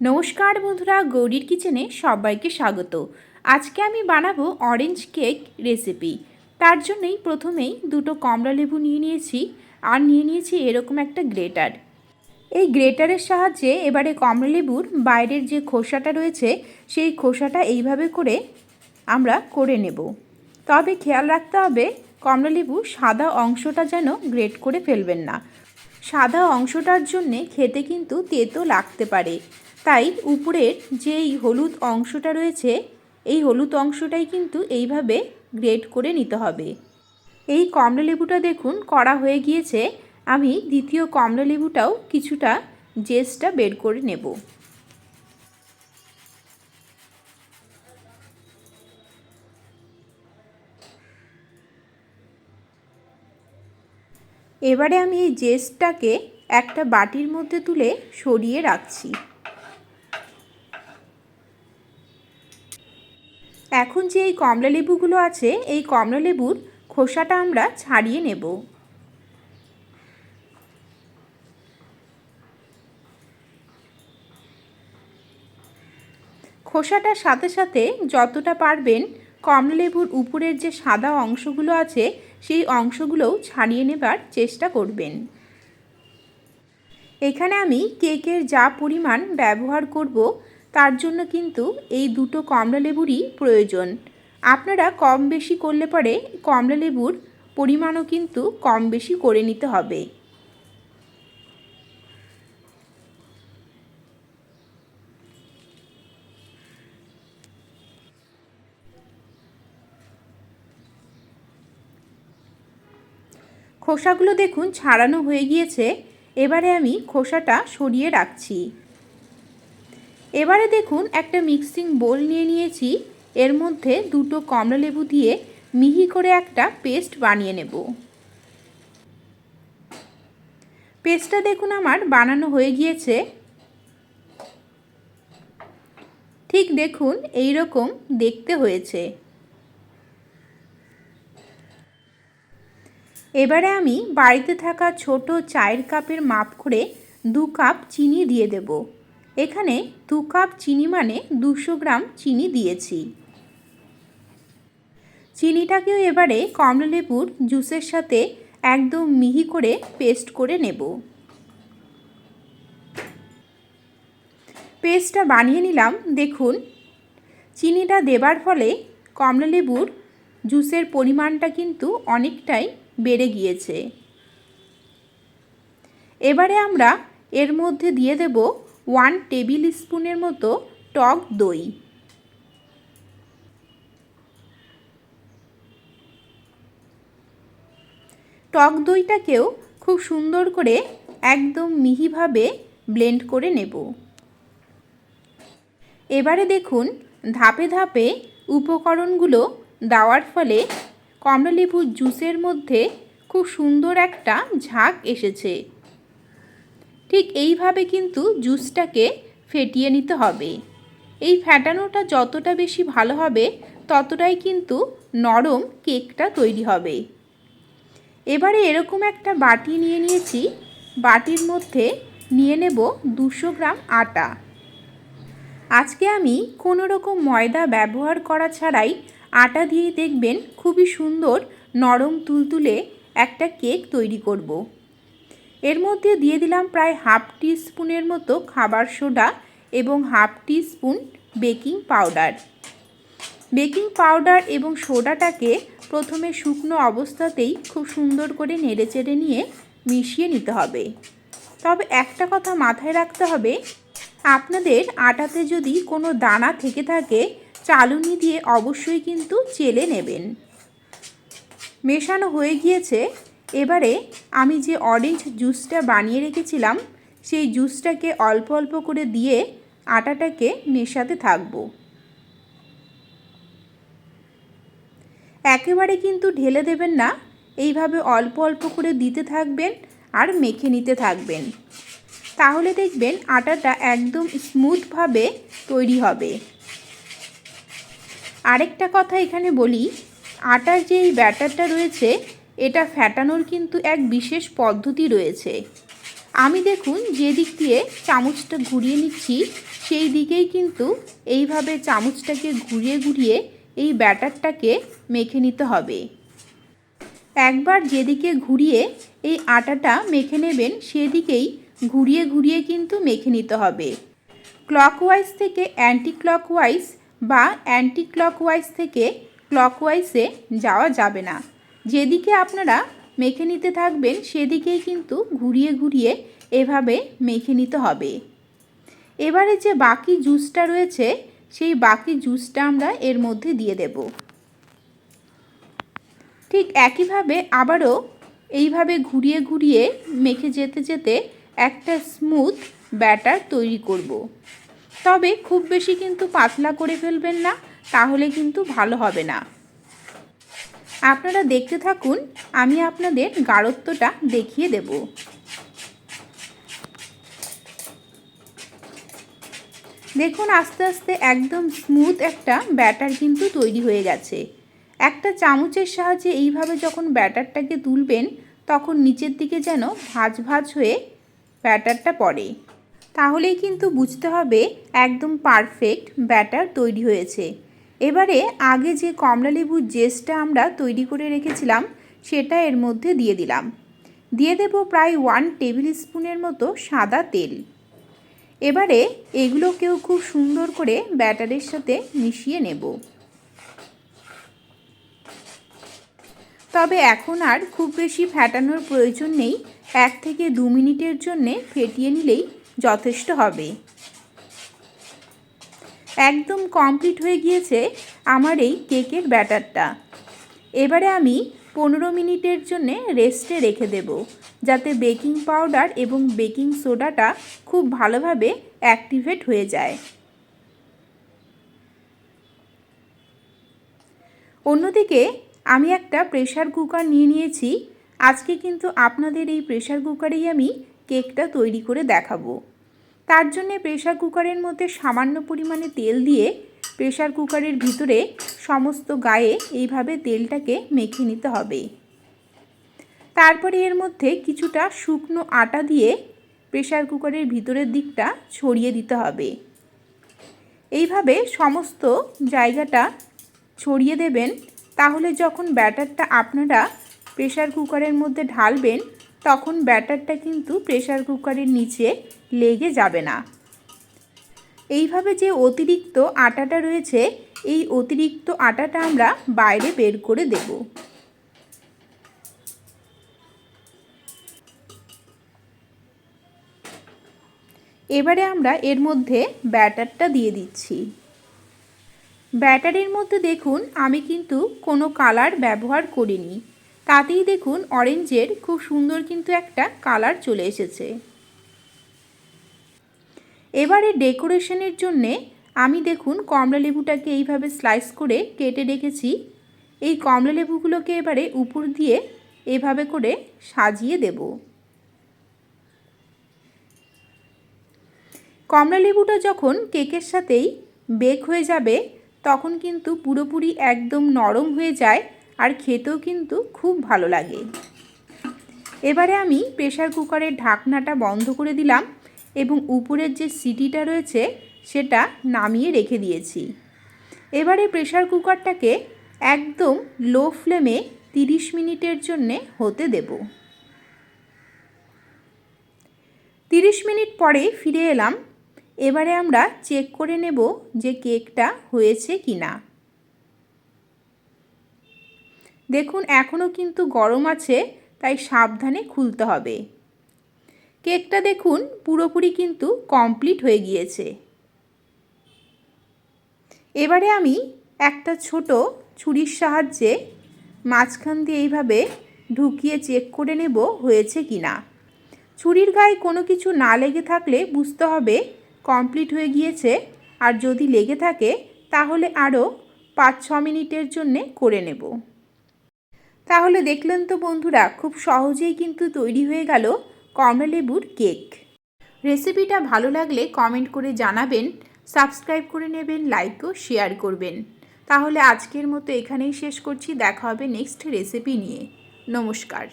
নমস্কার বন্ধুরা, গৌরীর কিচেনে সবাইকে স্বাগত। আজকে আমি বানাবো অরেঞ্জ কেক রেসিপি তার জন্যই প্রথমেই দুটো কমলা লেবু নিয়ে নিয়েছি আর নিয়ে নিয়েছি এরকম একটা গ্রেটার। এই গ্রেটারের সাহায্যে এবারে কমলা লেবুর বাইরের যে খোসাটা রয়েছে, সেই খোসাটা এইভাবে করে আমরা করে নেব। তবে খেয়াল রাখতে হবে, কমলা লেবু সাদা অংশটা যেন গ্রেট করে ফেলবেন না। সাদা অংশটার জন্যে খেতে কিন্তু তেতো লাগতে পারে। তাই উপরের যেই হলুদ অংশটা রয়েছে, এই হলুদ অংশটাই কিন্তু এইভাবে গ্রেট করে নিতে হবে। এই কমলা লেবুটা দেখুন করা হয়ে গিয়েছে। আমি দ্বিতীয় কমলা লেবুটাও কিছুটা জেসটা বের করে নেব। এবারে আমি এই জেসটাকে একটা বাটির মধ্যে তুলে সরিয়ে রাখছি। এখন যে এই কমলা লেবুগুলো আছে, এই কমলা লেবুর খোসাটা আমরা ছাড়িয়ে নেব। খোসাটার সাথে সাথে যতটা পারবেন কমলা লেবুর উপরের যে সাদা অংশগুলো আছে, সেই অংশগুলোও ছাড়িয়ে নেবার চেষ্টা করবেন। এখানে আমি কেকের যা পরিমাণ ব্যবহার করব তার জন্য কিন্তু এই দুটো কমলা লেবুরই প্রয়োজন? আপনারা কম বেশি করলে পরে কমলা লেবুর পরিমাণও কিন্তু কম বেশি করে নিতে হবে। খোসাগুলো দেখুন, ছাড়ানো হয়ে গিয়েছে। এবারে আমি খোসাটা সরিয়ে রাখছি। এবারে দেখুন একটা মিক্সিং বোল নিয়ে নিয়েছি। এর মধ্যে দুটো কমলা লেবু দিয়ে মিহি করে একটা পেস্ট বানিয়ে নেব। পেস্টটা দেখুন আমার বানানো হয়ে গিয়েছে। ঠিক দেখুন এই রকম দেখতে হয়েছে। এবারে আমি বাড়িতে থাকা ছোট চায়ের কাপের মাপ করে দু কাপ চিনি দিয়ে দেব। এখানে দু কাপ চিনি মানে দুশো গ্রাম চিনি দিয়েছি। চিনিটাকেও এবারে কমলালেবুর জুসের সাথে একদম মিহি করে পেস্ট করে নেব। পেস্টটা বানিয়ে নিলাম, দেখুন। চিনিটা দেবার ফলে কমলালেবুর জুসের পরিমাণটা কিন্তু অনেকটাই বেড়ে গিয়েছে। এবারে আমরা এর মধ্যে দিয়ে দেব ওয়ান টেবিল স্পুনের মতো টক দই। টক দইটাকেও খুব সুন্দর করে একদম মিহিভাবে ব্লেন্ড করে নেব। এবারে দেখুন, ধাপে ধাপে উপকরণগুলো দেওয়ার ফলে কমলালেবুর জুসের মধ্যে খুব সুন্দর একটা ঝাঁক এসেছে। ঠিক এইভাবে কিন্তু জুসটাকে ফেটিয়ে নিতে হবে। এই ফ্যাটানোটা যতটা বেশি ভালো হবে, ততটাই কিন্তু নরম কেকটা তৈরি হবে। এবারে এরকম একটা বাটি নিয়ে নিয়েছি। বাটির মধ্যে নিয়ে নেব দুশো গ্রাম আটা। আজকে আমি কোনো রকম ময়দা ব্যবহার করা ছাড়াই আটা দিয়ে দেখবেন খুবই সুন্দর নরম তুলতুলে একটা কেক তৈরি করব। এর মধ্যে দিয়ে দিলাম প্রায় হাফ টি স্পুনের মতো খাবার সোডা এবং half teaspoon baking powder. Baking powder এবং সোডাটাকে প্রথমে শুকনো অবস্থাতেই খুব সুন্দর করে নেড়ে চেড়ে নিয়ে মিশিয়ে নিতে হবে। তবে একটা কথা মাথায় রাখতে হবে, আপনাদের আটাতে যদি কোনো দানা থেকে থাকে, চালুনি দিয়ে অবশ্যই কিন্তু চেলে নেবেন। মেশানো হয়ে গিয়েছে এবারে আমি যে অরেঞ্জ জুসটা বানিয়ে রেখেছিলাম, সেই জুসটাকে অল্প অল্প করে দিয়ে আটাটাকে মেশাতে থাকব। একেবারে কিন্তু ঢেলে দেবেন না, এইভাবে অল্প অল্প করে দিতে থাকবেন আর মেখে নিতে থাকবেন। তাহলে দেখবেন আটাটা একদম স্মুথভাবে তৈরি হবে। আরেকটা কথা এখানে বলি, আটার যে এই ব্যাটারটা রয়েছে এটা ফ্যাটানোর কিন্তু এক বিশেষ পদ্ধতি রয়েছে। আমি দেখুন যে দিক দিয়ে চামচটা ঘুরিয়ে নিচ্ছি, সেই দিকেই কিন্তু এইভাবে চামচটাকে ঘুরিয়ে ঘুরিয়ে এই ব্যাটারটাকে মেখে নিতে হবে। একবার যেদিকে ঘুরিয়ে এই আটাটা মেখে নেবেন, সেদিকেই ঘুরিয়ে ঘুরিয়ে কিন্তু মেখে নিতে হবে। ক্লকওয়াইজ থেকে অ্যান্টি ক্লকওয়াইজ বা অ্যান্টি ক্লকওয়াইজ থেকে ক্লকওয়াইজে যাওয়া যাবে না। যেদিকে আপনারা মেখে নিতে থাকবেন, সেদিকেই কিন্তু ঘুরিয়ে ঘুরিয়ে এভাবে মেখে নিতে হবে। এবারে যে বাকি জুসটা রয়েছে, সেই বাকি জুসটা আমরা এর মধ্যে দিয়ে দেব। ঠিক একইভাবে আবারও এইভাবে ঘুরিয়ে ঘুরিয়ে মেখে যেতে যেতে একটা স্মুথ ব্যাটার তৈরি করব। তবে খুব বেশি কিন্তু পাতলা করে ফেলবেন না, তাহলে কিন্তু ভালো হবে না। আপনারা দেখতে থাকুন, আমি আপনাদের গাঢ়ত্বটা দেখিয়ে দেব। দেখুন, আস্তে আস্তে একদম স্মুথ একটা ব্যাটার কিন্তু তৈরি হয়ে গেছে। একটা চামচের সাহায্যে এইভাবে যখন ব্যাটারটাকে তুলবেন, তখন নিচের দিকে যেন ভাজ ভাজ হয়ে ব্যাটারটা পড়ে। তাহলেই কিন্তু বুঝতে হবে একদম পারফেক্ট ব্যাটার তৈরি হয়েছে। এবারে আগে যে কমলা লেবুর জেসটা আমরা তৈরি করে রেখেছিলাম, সেটা এর মধ্যে দিয়ে দিলাম। দিয়ে দেব প্রায় ওয়ান টেবিল স্পুনের মতো সাদা তেল। এবারে এগুলোকেও খুব সুন্দর করে ব্যাটারের সাথে মিশিয়ে নেব। তবে এখন আর খুব বেশি ফ্যাটানোর প্রয়োজন নেই, এক থেকে দু মিনিটের জন্যে ফেটিয়ে নিলেই যথেষ্ট হবে। একদম কমপ্লিট হয়ে গিয়েছে আমার এই কেকের ব্যাটারটা। এবারে আমি পনেরো মিনিটের জন্য রেস্টে রেখে দেব, যাতে বেকিং পাউডার এবং বেকিং সোডাটা খুব ভালোভাবে অ্যাক্টিভেট হয়ে যায়। অন্যদিকে আমি একটা প্রেশার কুকার নিয়ে নিয়েছি, আজকে কিন্তু আপনাদের এই প্রেশার কুকারেই আমি কেকটা তৈরি করে দেখাবো। তার জন্য প্রেশার কুকারের মধ্যে সামান্য পরিমাণে তেল দিয়ে প্রেশার কুকারের ভিতরে সমস্ত গায়ে এইভাবে তেলটাকে মেখে নিতে হবে। তারপরে এর মধ্যে কিছুটা শুকনো আটা দিয়ে প্রেশার কুকারের ভিতরের দিকটা ছড়িয়ে দিতে হবে। এইভাবে সমস্ত জায়গাটা ছড়িয়ে দেবেন, তাহলে যখন ব্যাটারটা আপনারা প্রেশার কুকারের মধ্যে ঢালবেন, তখন ব্যাটারটা কিন্তু প্রেশার কুকারের নিচে লেগে যাবে না। এইভাবে যে অতিরিক্ত আটাটা রয়েছে, এই অতিরিক্ত আটাটা আমরা বাইরে বের করে দেব। এবারে আমরা এর মধ্যে ব্যাটারটা দিয়ে দিচ্ছি। ব্যাটারির মধ্যে দেখুন, আমি কিন্তু কোনো কালার ব্যবহার করিনি। তাতেই দেখুন, অরেঞ্জের খুব সুন্দর কিন্তু একটা কালার চলে এসেছে। এবারে ডেকোরেশনের জন্যে আমি দেখুন কমলা লেবুটাকে এইভাবে স্লাইস করে কেটে রেখেছি। এই কমলা লেবুগুলোকে এবারে উপর দিয়ে এভাবে করে সাজিয়ে দেব। কমলা লেবুটা যখন কেকের সাথেই বেক হয়ে যাবে, তখন কিন্তু পুরোপুরি একদম নরম হয়ে যায় আর খেতেও কিন্তু খুব ভালো লাগে। এবারে আমি প্রেশার কুকারের ঢাকনাটা বন্ধ করে দিলাম। এবং উপরের যে সিটিটা রয়েছে, সেটা নামিয়ে রেখে দিয়েছি। এবারে প্রেশার কুকারটাকে একদম লো ফ্লেমে তিরিশ মিনিটের জন্যে হতে দেব। তিরিশ মিনিট পরে ফিরে এলাম। এবারে আমরা চেক করে নেব যে কেকটা হয়েছে কি না দেখুন এখনও কিন্তু গরম আছে, তাই সাবধানে খুলতে হবে। কেকটা দেখুন পুরোপুরি কিন্তু কমপ্লিট হয়ে গিয়েছে। এবারে আমি একটা ছোট ছুরির সাহায্যে মাঝখান দিয়ে এইভাবে ঢুকিয়ে চেক করে নেব হয়েছে কি না ছুরির গায়ে কোনো কিছু না লেগে থাকলে বুঝতে হবে কমপ্লিট হয়ে গিয়েছে, আর যদি লেগে থাকে তাহলে আরও পাঁচ ছ মিনিটের জন্যে করে নেব। তাহলে দেখলেন তো বন্ধুরা, খুব সহজেই কিন্তু তৈরি হয়ে গেল কমলালেবুর কেক। রেসিপিটা ভালো লাগলে কমেন্ট করে জানাবেন, সাবস্ক্রাইব করে নেবেন, লাইক ও শেয়ার করবেন। তাহলে আজকের মতো এখানেই শেষ করছি, দেখা হবে নেক্সট রেসিপি নিয়ে। নমস্কার।